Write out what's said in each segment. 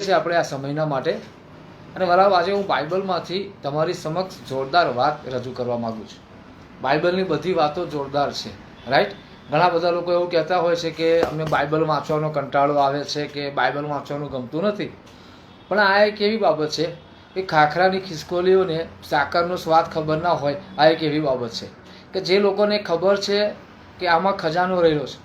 છે આપણે આ સમયના માટે. અને મારા આજે હું બાઇબલમાંથી તમારી સમક્ષ જોરદાર વાત રજૂ કરવા માગું છું. બાઇબલની બધી વાતો જોરદાર છે રાઈટ ઘણા બધા લોકો એવું કહેતા હોય છે કે અમને બાઇબલ વાંચવાનો કંટાળો આવે છે કે બાઇબલ વાંચવાનું ગમતું નથી. પણ આ એક એવી બાબત છે કે ખાખરાની ખિસકોલીઓને સાકરનો સ્વાદ ખબર ના હોય, આ એક એવી બાબત છે કે જે લોકોને ખબર છે કે આમાં ખજાનો રહેલો છે.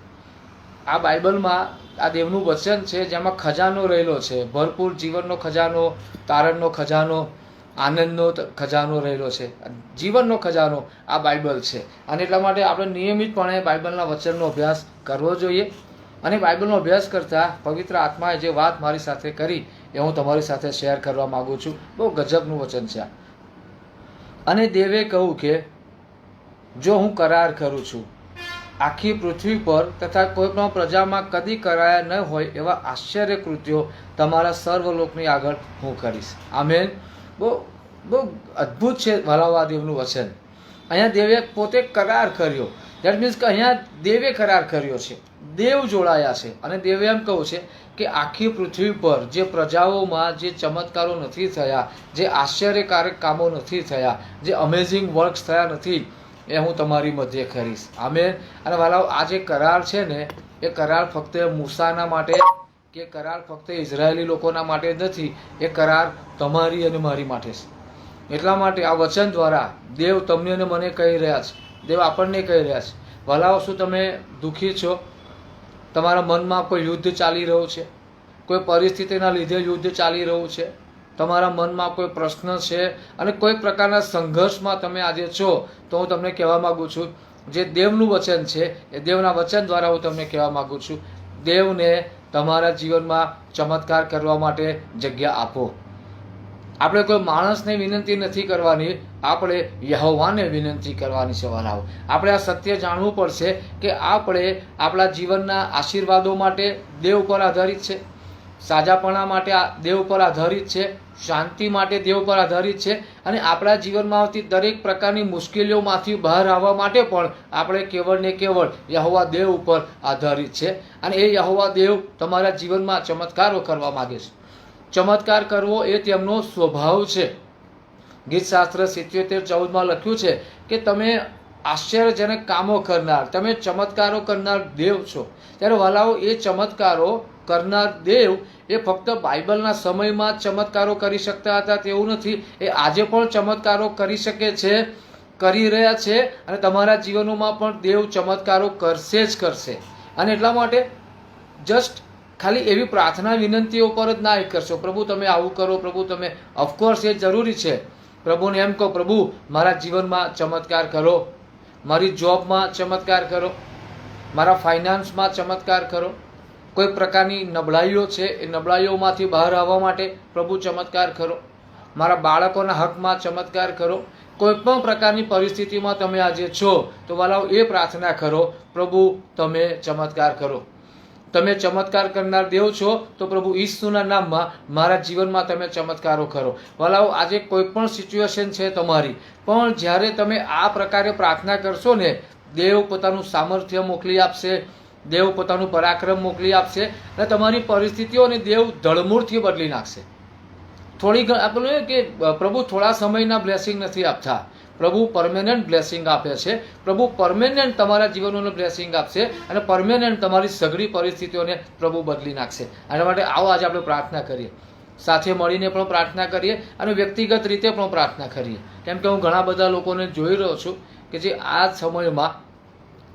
આ બાઇબલમાં આ દેવનું વચન છે, જેમાં ખજાનો રહેલો છે. ભરપૂર જીવનનો ખજાનો, તારણનો ખજાનો, આનંદનો ખજાનો રહેલો છે. જીવનનો ખજાનો આ બાઇબલ છે. અને એટલા માટે આપણે નિયમિતપણે બાઇબલના વચનનો અભ્યાસ કરવો જોઈએ. અને બાઇબલનો અભ્યાસ કરતાં પવિત્ર આત્માએ જે વાત મારી સાથે કરી, એ હું તમારી સાથે શેર કરવા માગું છું. બહુ ગજબનું વચન છે અને દેવે કહું કે, જો હું કરાર કરું છું આખી પૃથ્વી પર તથા કોઈ પણ પ્રજામાં કદી કરાયા ન હોય એવા આશ્ચર્ય કૃત્યો તમારા સર્વલોકની આગળ હું કરીશ. આમેન. બહુ બહુ અદ્ભુત છે વલાવા દેવનું વચન. અહીંયા દેવે પોતે કરાર કર્યો. દેટ મીન્સ કે અહીંયા દેવે કરાર કર્યો છે. દેવ જોડાયા છે. અને દેવે એમ કહું છે કે આખી પૃથ્વી પર જે પ્રજાઓમાં જે ચમત્કારો નથી થયા, જે આશ્ચર્યકારક કામો નથી થયા, જે અમેઝિંગ વર્ક્સ થયા નથી એ હું તમારી મધ્યે કરીશ. અમે અને વાલાઓ, આ જે કરાર છે ને, એ કરાર ફક્ત મૂસાના માટે, કે કરાર ફક્ત ઇઝરાયેલી લોકોના માટે નથી, એ કરાર તમારી અને મારી માટે છે. એટલા માટે આ વચન દ્વારા દેવ તમને અને મને કહી રહ્યા છે. દેવ આપણને કહી રહ્યા છે. ભલાઓ શું તમે દુઃખી છો? તમારા મનમાં કોઈ યુદ્ધ ચાલી રહ્યું છે? કોઈ પરિસ્થિતિના લીધે યુદ્ધ ચાલી રહ્યું છે? તમારા મનમાં કોઈ પ્રશ્ન છે અને કોઈ પ્રકારના સંઘર્ષમાં તમે આજે છો, તો હું તમને કહેવા માગું છું, જે દેવનું વચન છે, એ દેવના વચન દ્વારા હું તમને કહેવા માગું છું, દેવને તમારા જીવનમાં ચમત્કાર કરવા માટે જગ્યા આપો. આપણે કોઈ માણસને વિનંતી નથી કરવાની, આપણે યહોવાને વિનંતી કરવાની છે વલાઓ આપણે આ સત્ય જાણવું પડશે કે આપણે આપણા જીવનના આશીર્વાદો માટે દેવ પર આધારિત છે. સાજાપણા માટે આ દેવ પર આધારિત છે, શાંતિ માટે દેવ પર આધારિત છે અને આપણા જીવનમાં આવતી દરેક પ્રકારની મુશ્કેલીઓમાંથી બહાર આવવા માટે પણ આપણે કેવળ ને કેવળ યહોવા દેવ ઉપર આધારિત છે અને એ યહોવા દેવ તમારા જીવનમાં ચમત્કારો કરવા માગે છે. ચમત્કાર કરવો એ તેમનો સ્વભાવ છે. ગીતશાસ્ત્ર સિત્યોતેર ચૌદમાં લખ્યું છે કે તમે આશ્ચર્યજનક કામો કરનાર, તમે ચમત્કારો કરનાર દેવ છો. ત્યારે વાલાઓ, એ ચમત્કારો કરનાર દેવ, એ ફક્ત બાઇબલના સમયમાં ચમત્કારો કરી શકતા હતા તેવું નથી. એ આજે પણ ચમત્કારો કરી શકે છે, કરી રહ્યા છે અને તમારા જીવનોમાં પણ દેવ ચમત્કારો કરશે જ કરશે. અને એટલા માટે જસ્ટ ખાલી એવી પ્રાર્થના વિનંતીઓ પર જ ના કરશો. પ્રભુ, તમે આવું કરો. પ્રભુ, તમે ઓફકોર્સ એ જરૂરી છે. પ્રભુને એમ કહો, પ્રભુ, મારા જીવનમાં ચમત્કાર કરો. મારી જોબમાં ચમત્કાર કરો, મારા ફાઇનાન્સમાં ચમત્કાર કરો. કોઈ પ્રકારની નબળાઈઓ છે, એ નબળાઈઓમાંથી બહાર આવવા માટે પ્રભુ ચમત્કાર કરો. મારા બાળકોના હકમાં ચમત્કાર કરો. કોઈ પણ પ્રકારની પરિસ્થિતિમાં તમે આજે છો, તો વાલાઓ એ પ્રાર્થના કરો, પ્રભુ તમે ચમત્કાર કરો. તમે ચમત્કાર કરનાર દેવ છો, તો પ્રભુ ઈસુના નામમાં મારા જીવનમાં તમે ચમત્કારો કરો. વાલાઓ, આજે કોઈ પણ સિચ્યુએશન છે તમારી, પણ જ્યારે તમે આ પ્રકારે પ્રાર્થના કરશો ને, દેવ પોતાનું સામર્થ્ય મોકલી આપશે, દેવ પોતાનું પરાક્રમ મોકલી આપશે, અને તમારી પરિસ્થિતિઓને દેવ ધળમૂળથી બદલી નાખશે. થોડી આપણે કે પ્રભુ થોડા સમયના બ્લેસિંગ નથી આપતા. પ્રભુ પરમેનન્ટ બ્લેસિંગ આપે છે. પ્રભુ પરમેનન્ટ તમારા જીવનોને બ્લેસિંગ આપશે અને પરમેનન્ટ તમારી સઘળી પરિસ્થિતિઓને પ્રભુ બદલી નાખશે. આના માટે આવો આજે આપણે પ્રાર્થના કરીએ. સાથે મળીને પણ પ્રાર્થના કરીએ અને વ્યક્તિગત રીતે પણ પ્રાર્થના કરીએ. કેમ કે હું ઘણા બધા લોકોને જોઈ રહ્યો છું કે જે આ સમયમાં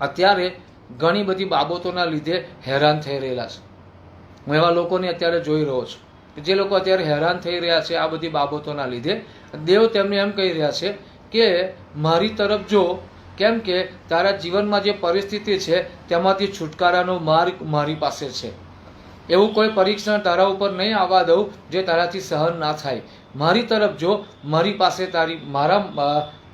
અત્યારે ઘણી બધી બાબતોના લીધે હેરાન થઈ રહેલા છે. હું એવા લોકોને અત્યારે જોઈ રહ્યો છું કે જે લોકો અત્યારે હેરાન થઈ રહ્યા છે આ બધી બાબતોના લીધે. દેવ તેમને એમ કહી રહ્યા છે કે મારી તરફ જો, કેમ કે તારા જીવનમાં જે પરિસ્થિતિ છે, તેમાંથી છુટકારાનો માર્ગ મારી પાસે છે. એવું કોઈ પરીક્ષણ તારા ઉપર નહીં આવવા દઉં, જે તારાથી સહન ના થાય. મારી તરફ જો, મારી પાસે તારી, મારા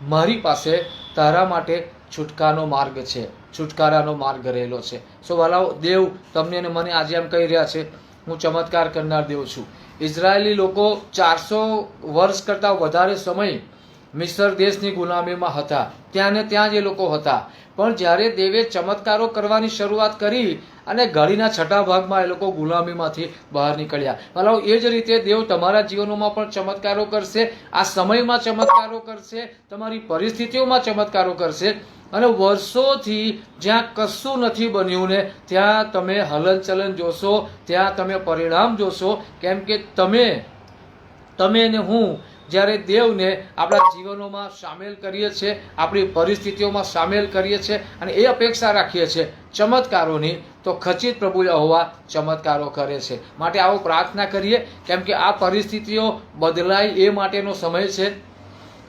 મારી પાસે તારા માટે છુટકાનો માર્ગ છે, છુટકારાનો માર્ગ રહેલો છે. સો વાલાઓ, દેવ તમને અને મને આજે એમ કહી રહ્યા છે, હું ચમત્કાર કરનાર દેવ છું. ઇઝરાયેલી લોકો ચારસો વર્ષ કરતાં વધારે સમય મિસર દેશની ગુલામીમાં હતા. ત્યાં ને ત્યાં જ એ લોકો હતા. પણ જ્યારે દેવે ચમત્કારો કરવાની શરૂઆત કરી અને ઘડીના છઠ્ઠા ભાગમાં એ લોકો ગુલામીમાંથી બહાર નીકળ્યા. ભલાઓ એ જ રીતે દેવ તમારા જીવનોમાં પણ ચમત્કારો કરશે, આ સમયમાં ચમત્કારો કરશે, તમારી પરિસ્થિતિઓમાં ચમત્કારો કરશે અને વર્ષોથી જ્યાં કશું નથી બન્યું ને ત્યાં તમે હલનચલન જોશો, ત્યાં તમે પરિણામ જોશો, કેમ કે તમે તમે ને હું જ્યારે દેવને આપણા જીવનોમાં સામેલ કરીએ છીએ, આપણી પરિસ્થિતિઓમાં સામેલ કરીએ છીએ અને એ અપેક્ષા રાખીએ છીએ, ચમત્કારોની, તો ખચિત પ્રભુ હોવા ચમત્કારો કરે છે. માટે આવો પ્રાર્થના કરીએ, કેમ કે આ પરિસ્થિતિઓ બદલાય એ માટેનો સમય છે.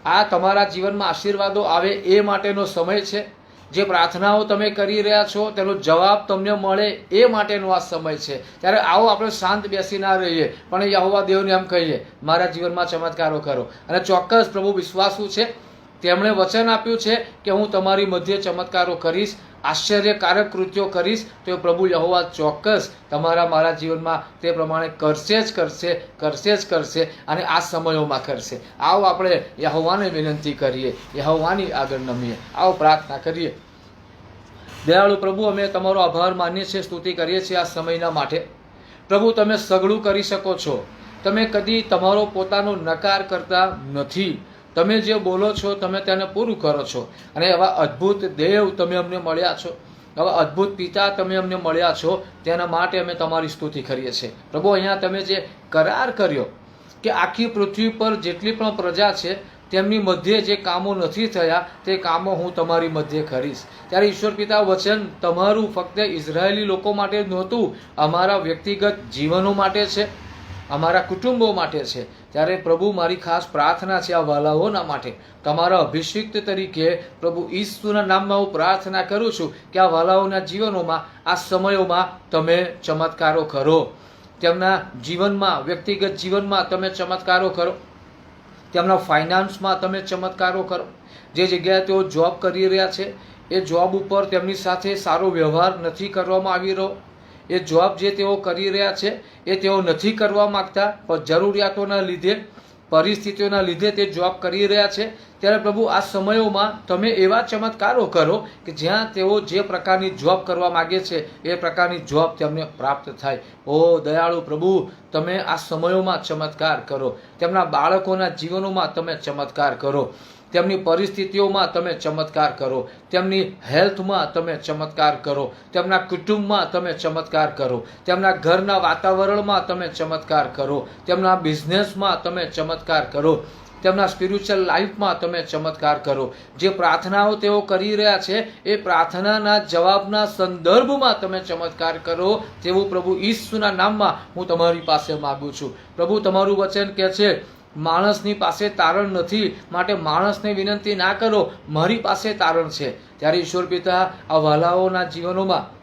આ તમારા જીવનમાં આશીર્વાદો આવે એ માટેનો સમય છે. જે પ્રાર્થનાઓ તમે કરી રહ્યા છો, તેનો જવાબ તમને મળે એ માટેનો આ સમય છે. ત્યારે આવો આપણે શાંત બેસી ના રહીએ. પણ યહોવા દેવને એમ કહીએ, મારા જીવનમાં ચમત્કારો કરો. અને ચોક્કસ પ્રભુ વિશ્વાસુ છે. તેમણે વચન આપ્યું છે કે હું તમારી મધ્ય ચમત્કારો કરીશ. આશ્ચર્યકારક કૃત્યો કરીશ, તો પ્રભુ યહોવા ચોક્કસ તમારા મારા જીવનમાં તે પ્રમાણે કરશે જ કરશે કરશે જ કરશે અને આ સમયોમાં કરશે. આવો આપણે યહોવાને વિનંતી કરીએ, યહોવાની આગળ નમીએ. આવો પ્રાર્થના કરીએ. દયાળુ પ્રભુ, અમે તમારો આભાર માનીએ છીએ, સ્તુતિ કરીએ છીએ આ સમયના માટે. પ્રભુ, તમે સઘળું કરી શકો છો. તમે કદી તમારો પોતાનો નકાર કરતા નથી. તમે જે બોલો છો, તમે તેને પૂરું કરો છો. અને એવા અદ્ભુત દેવ તમે અમને મળ્યા છો. આવા અદ્ભુત પિતા તમે અમને મળ્યા છો. તેના માટે અમે તમારી સ્તુતિ કરીએ છીએ. પ્રભુ, અહીંયા તમે જે કરાર કર્યો કે આખી પૃથ્વી પર જેટલી પણ પ્રજા છે, તેમની મધ્યે જે કામો નથી થયા, તે કામો હું તમારી મધ્યે કરીશ. ત્યારે ઈશ્વર પિતા વચન તમારું ફક્ત ઇઝરાયેલી લોકો માટે જ નહોતું, અમારા વ્યક્તિગત જીવનો માટે છે. અમારા કુટુંબો માટે છે. ત્યારે પ્રભુ મારી ખાસ પ્રાર્થના છે આ વાલાઓના માટે. તમારા અભિષિક્ત તરીકે પ્રભુ ઈસુના નામમાં હું પ્રાર્થના કરું છું કે આ વાલાઓના જીવનોમાં, આ સમયોમાં તમે ચમત્કારો કરો. તેમના જીવનમાં, વ્યક્તિગત જીવનમાં તમે ચમત્કારો કરો. તેમના ફાઇનાન્સમાં તમે ચમત્કારો કરો. જે જગ્યાએ તેઓ જોબ કરી રહ્યા છે, એ જોબ ઉપર તેમની સાથે સારો વ્યવહાર નથી કરવામાં આવી રહ્યો. એ જોબ જે તેઓ કરી રહ્યા છે, એ તેઓ નથી કરવા માગતા. જરૂરિયાતોના લીધે, પરિસ્થિતિઓના લીધે તે જોબ કરી રહ્યા છે. ત્યારે પ્રભુ, આ સમયોમાં તમે એવા ચમત્કારો કરો કે જ્યાં તેઓ જે પ્રકારની જોબ કરવા માગે છે, એ પ્રકારની જોબ તેમને પ્રાપ્ત થાય. ઓ દયાળુ પ્રભુ, તમે આ સમયોમાં ચમત્કાર કરો. તેમના બાળકોના જીવનોમાં તમે ચમત્કાર કરો. તેમની પરિસ્થિતિઓમાં તમે ચમત્કાર કરો. તેમની હેલ્થમાં તમે ચમત્કાર કરો. તેમના કુટુંબમાં તમે ચમત્કાર કરો. તેમના ઘરના વાતાવરણમાં તમે ચમત્કાર કરો. તેમના બિઝનેસમાં તમે ચમત્કાર કરો. તેમના સ્પિરિચ્યુઅલ લાઈફમાં તમે ચમત્કાર કરો. જે પ્રાર્થનાઓ તેઓ કરી રહ્યા છે, એ પ્રાર્થનાના જવાબના સંદર્ભમાં તમે ચમત્કાર કરો તેવું પ્રભુ ઈસુના નામમાં હું તમારી પાસે માગું છું. પ્રભુ, તમારું વચન કહે છે માણસની પાસે તારણ નથી, માટે માણસને વિનંતી ના કરો, મારી પાસે તારણ છે. ત્યારે ઈશ્વર પિતા આ વાલાઓના જીવનોમાં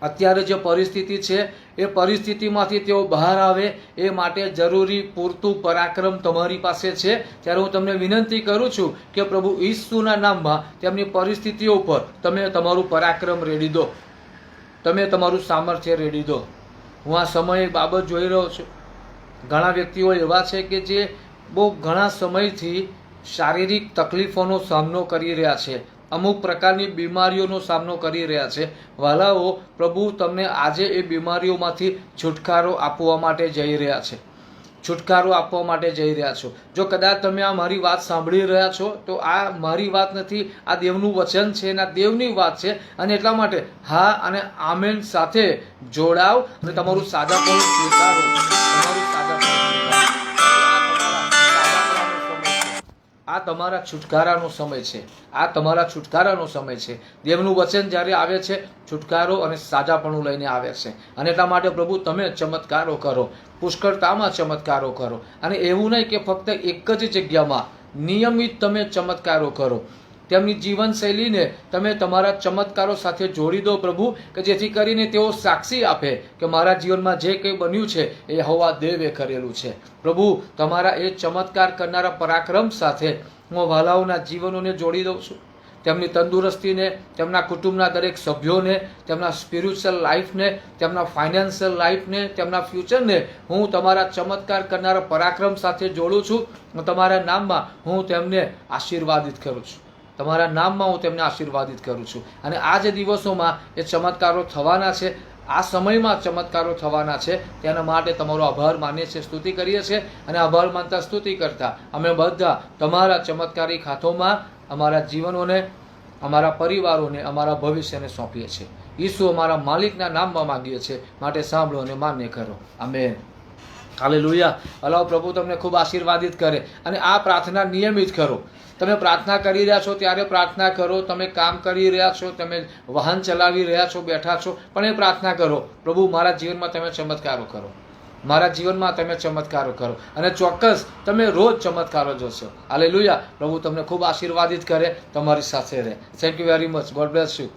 અત્યારે જે પરિસ્થિતિ છે, એ પરિસ્થિતિમાંથી તેઓ બહાર આવે, એ માટે જરૂરી પૂરતું પરાક્રમ તમારી પાસે છે. ત્યારે હું તમને વિનંતી કરું છું કે પ્રભુ ઈસુના નામમાં તેમની પરિસ્થિતિઓ ઉપર તમે તમારું પરાક્રમ રેડી દો. તમે તમારું સામર્થ્ય રેડી દો. હું આ સમયે બાબત જોઈ રહ્યો છું. ઘણા વ્યક્તિઓ એવા છે કે જે બહુ ઘણા સમયથી શારીરિક તકલીફોનો સામનો કરી રહ્યા છે. અમુક પ્રકારની બીમારીઓનો સામનો કરી રહ્યા છે. વાલાઓ, પ્રભુ તમને આજે એ બીમારીઓમાંથી છુટકારો આપવા માટે જઈ રહ્યા છે. છુટકારો આપવા માટે જઈ રહ્યા છો. જો કદાચ તમે આ મારી વાત સાંભળી રહ્યા છો, તો આ મારી વાત નથી, આ દેવનું વચન છે, અને આ દેવની વાત છે, અને એટલા માટે હા અને આમેન સાથે જોડાવ અને તમારું સાદાપણું સ્વીકારો. આ તમારા છુટકારાનો સમય છે. આ તમારા છુટકારાનો સમય છે. દેવનું વચન જ્યારે આવે છે, છુટકારો અને સાજાપણું લઈને આવે છે. અને એટલા માટે પ્રભુ તમે ચમત્કારો કરો. પુષ્કળતામાં ચમત્કારો કરો. અને એવું નહીં કે ફક્ત એક જ જગ્યામાં નિયમિત તમે ચમત્કારો કરો. તેમની જીવનશૈલીને તમે તમારા ચમત્કારો સાથે જોડી દો પ્રભુ, કે જેથી કરીને તેઓ સાક્ષી આપે કે મારા જીવનમાં જે કંઈ બન્યું છે એ હવા દેવે કરેલું છે. પ્રભુ, તમારા એ ચમત્કાર કરનારા પરાક્રમ સાથે હું વાલાઓના જીવનોને જોડી દઉં છું. તેમની તંદુરસ્તીને, તેમના કુટુંબના દરેક સભ્યોને, તેમના સ્પિરિચ્યુઅલ લાઈફને તેમના ફાઇનાન્શિયલ લાઈફને તેમના ફ્યુચરને હું તમારા ચમત્કાર કરનારા પરાક્રમ સાથે જોડું છું. તમારા નામમાં હું તેમને આશીર્વાદિત કરું છું. તમારા નામમાં હું તેમને આશીર્વાદિત કરું છું. અને આ જે દિવસોમાં એ ચમત્કારો થવાના છે, આ સમયમાં ચમત્કારો થવાના છે, તેના માટે તમારો આભાર માનીએ છીએ, સ્તુતિ કરીએ છીએ અને આભાર માનતા સ્તુતિ કરતા અમે બધા તમારા ચમત્કારી ખાતોમાં અમારા જીવનોને, અમારા પરિવારોને, અમારા ભવિષ્યને સોંપીએ છીએ. ઈસુ અમારા માલિકના નામમાં માંગીએ છીએ. માટે સાંભળો અને માન્ય કરો. અમે હાલે લોહિયા અલાવ પ્રભુ તમને ખૂબ આશીર્વાદિત કરે અને આ પ્રાર્થના નિયમિત કરો. તમે પ્રાર્થના કરી રહ્યા છો, ત્યારે પ્રાર્થના કરો. તમે કામ કરી રહ્યા છો, તમે વાહન ચલાવી રહ્યા છો, બેઠા છો, પણ એ પ્રાર્થના કરો. પ્રભુ, મારા જીવનમાં તમે ચમત્કારો કરો. મારા જીવનમાં તમે ચમત્કારો કરો. અને ચોક્કસ તમે રોજ ચમત્કારો જોશો. હાલેલુયા. પ્રભુ તમને ખૂબ આશીર્વાદિત કરે, તમારી સાથે રહે. Thank you very much God bless you